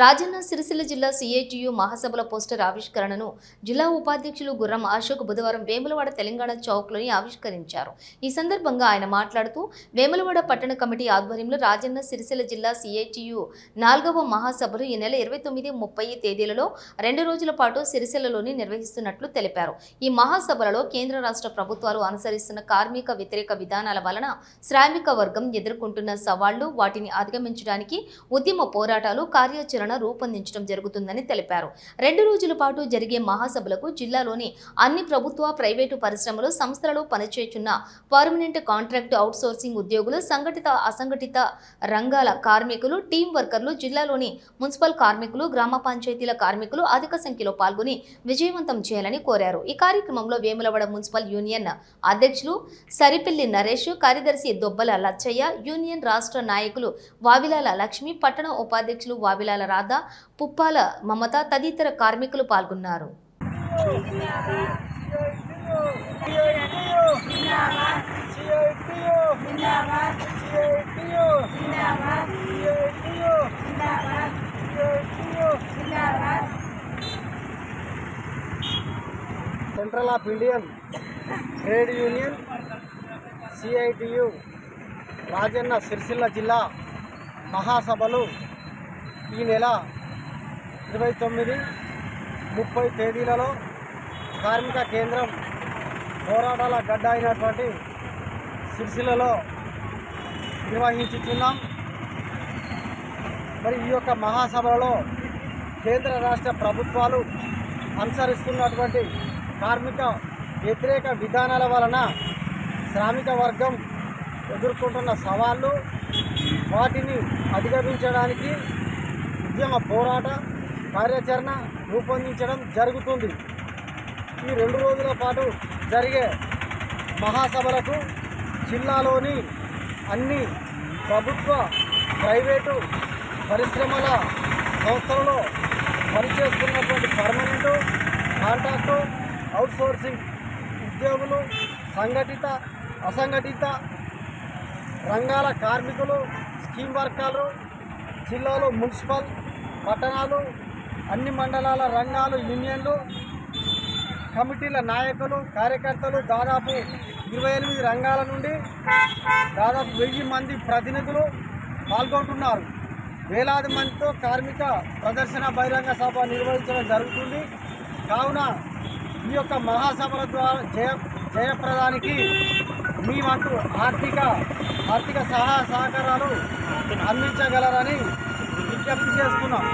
రాజన్న సిరిసిల్ల జిల్లా సిఐటియు మహాసభల పోస్టర్ ఆవిష్కరణను జిల్లా ఉపాధ్యక్షులు గుర్రం అశోక్ బుధవారం వేములవాడ తెలంగాణ చౌక్లోని ఆవిష్కరించారు. ఈ సందర్భంగా ఆయన మాట్లాడుతూ వేములవాడ పట్టణ కమిటీ ఆధ్వర్యంలో రాజన్న సిరిసిల్ల జిల్లా సిఐటియు నాలుగవ మహాసభలు ఈ నెల ఇరవై తొమ్మిది ముప్పై తేదీలలో రెండు రోజుల పాటు సిరిసిల్లలోని నిర్వహిస్తున్నట్లు తెలిపారు. ఈ మహాసభలలో కేంద్ర రాష్ట్ర ప్రభుత్వాలు అనుసరిస్తున్న కార్మిక వ్యతిరేక విధానాల వలన శ్రామిక వర్గం ఎదుర్కొంటున్న సవాళ్ళు వాటిని అధిగమించడానికి ఉద్యమ పోరాటాలు కార్యాచరణ రూపొందించడం జరుగుతుందని తెలిపారు. రెండు రోజుల పాటు జరిగే మహాసభలకు జిల్లాలోని అన్ని ప్రభుత్వ ప్రైవేటు పరిశ్రమలు సంస్థలలో పనిచేస్తున్న పర్మనెంట్ కాంట్రాక్ట్ అవుట్సోర్సింగ్ ఉద్యోగులు సంఘటిత అసంఘటిత రంగాల కార్మికులు టీం వర్కర్లు జిల్లాలోని మున్సిపల్ కార్మికులు గ్రామ పంచాయతీల కార్మికులు అధిక సంఖ్యలో పాల్గొని విజయవంతం చేయాలని కోరారు. ఈ కార్యక్రమంలో వేములవాడ మున్సిపల్ యూనియన్ అధ్యక్షులు సరిపెల్లి నరేష్ కార్యదర్శి దొబ్బల లచ్చయ్య యూనియన్ రాష్ట్ర నాయకులు వావిలాల లక్ష్మి పట్టణ ఉపాధ్యక్షులు వావిలాల రాధా పుప్పాల మమత తదితర కార్మికులు పాల్గొన్నారు. Central of Indian trade union CITU Rajanna Sircilla జిల్లా మహాసభలు ఈ నెల ఇరవై తొమ్మిది ముప్పై తేదీలలో కార్మిక కేంద్రం పోరాటాల గడ్డ అయినటువంటి సిరిసిల్లలో నిర్వహించుతున్నాం మరి ఈ యొక్క మహాసభలో కేంద్ర రాష్ట్ర ప్రభుత్వాలు అనుసరిస్తున్నటువంటి కార్మిక వ్యతిరేక విధానాల వలన శ్రామిక వర్గం ఎదుర్కొంటున్న సవాళ్ళు వాటిని అధిగమించడానికి ఉద్యమ పోరాట కార్యాచరణ రూపొందించడం జరుగుతుంది. ఈ రెండు రోజుల పాటు జరిగే మహాసభలకు జిల్లాలోని అన్ని ప్రభుత్వ ప్రైవేటు పరిశ్రమల సంస్థలలో పనిచేస్తున్నటువంటి పర్మనెంట్ కాంట్రాక్టు అవుట్సోర్సింగ్ ఉద్యోగులు సంఘటిత అసంఘటిత రంగాల కార్మికులు స్కీమ్ వర్కర్లు జిల్లాలో మున్సిపల్ పట్టణాలు అన్ని మండలాల రంగాలు యూనియన్లు కమిటీల నాయకులు కార్యకర్తలు దాదాపు ఇరవై ఎనిమిది రంగాల నుండి దాదాపు వెయ్యి మంది ప్రతినిధులు పాల్గొంటున్నారు. వేలాది మందితో కార్మిక ప్రదర్శన బహిరంగ సభ నిర్వహించడం జరుగుతుంది. కావున ఈ యొక్క మహాసభల ద్వారా జయ జయప్రదానికి మీ వంతు ఆర్థిక ఆర్థిక సహాయ సహకారాలు అందించగలరని విజ్ఞప్తి చేస్తున్నాం.